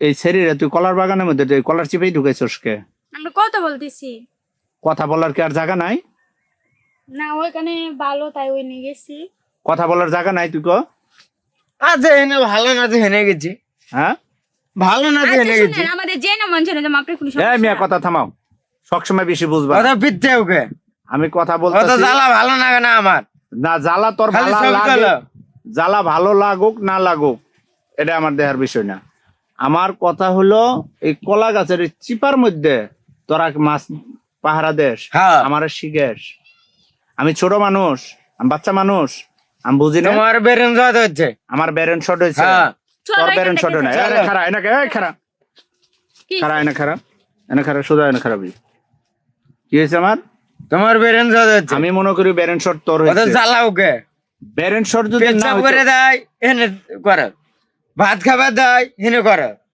এই শরীরে তুই কলার বাগানের মধ্যে তুই কলার চিপেই ঢুকাইছস কে আমরা কত বলতেছি। কথা বলার কি আর জায়গা নাই? না ওইখানে ভালো তাই ওই নিয়ে গেছি। কথা বলার জায়গা নাই তুই ক? আচ্ছা এনে ভালো না তো হেনে গেছি। হ্যাঁ? ভালো না তো আচ্ছা হেনে গেছি। আমাদের যে না মন ছিল যে আপনার কোনো এই মিয়া কথা থামাও। সবসময় বেশি বুঝবা। কথা পিচ্ছে ওকে। আমি কথা অত বলতেছি। জ্বালা ভালো না না আমার। না জ্বালা তোর ভালো লাগে। জ্বালা ভালো লাগুক না লাগুক এটা আমার দেহার বিষয় না। আমার কথা হলো এই কলা গাছের চিপার মধ্যে তোরা মাছ পাহারা দেশ হ্যাঁ। আমার শিখেস। আমি ছোট মানুষ আমি বাচ্চা মানুষ আমি বুঝি না? তোমার বেরেন জয় হচ্ছে। আমার ব্যারেন শট হয়েছে। হ্যাঁ। তোর থেকে শট নাই যাই। আরে খারা এনাকে এই খারা খারা এনে খারা এনে খারা সোজা এনে খারাপ কি হয়েছে আমার? তোমার বেরেন জয় হচ্ছে। আমি মনে করি ব্যারেন শট তোর হয়েছে। জ্বালা ওকে ব্যারেন শট যদি না হইতো- করে দেয় এনে করে। ভাত খাবার দেয় হেনে করে।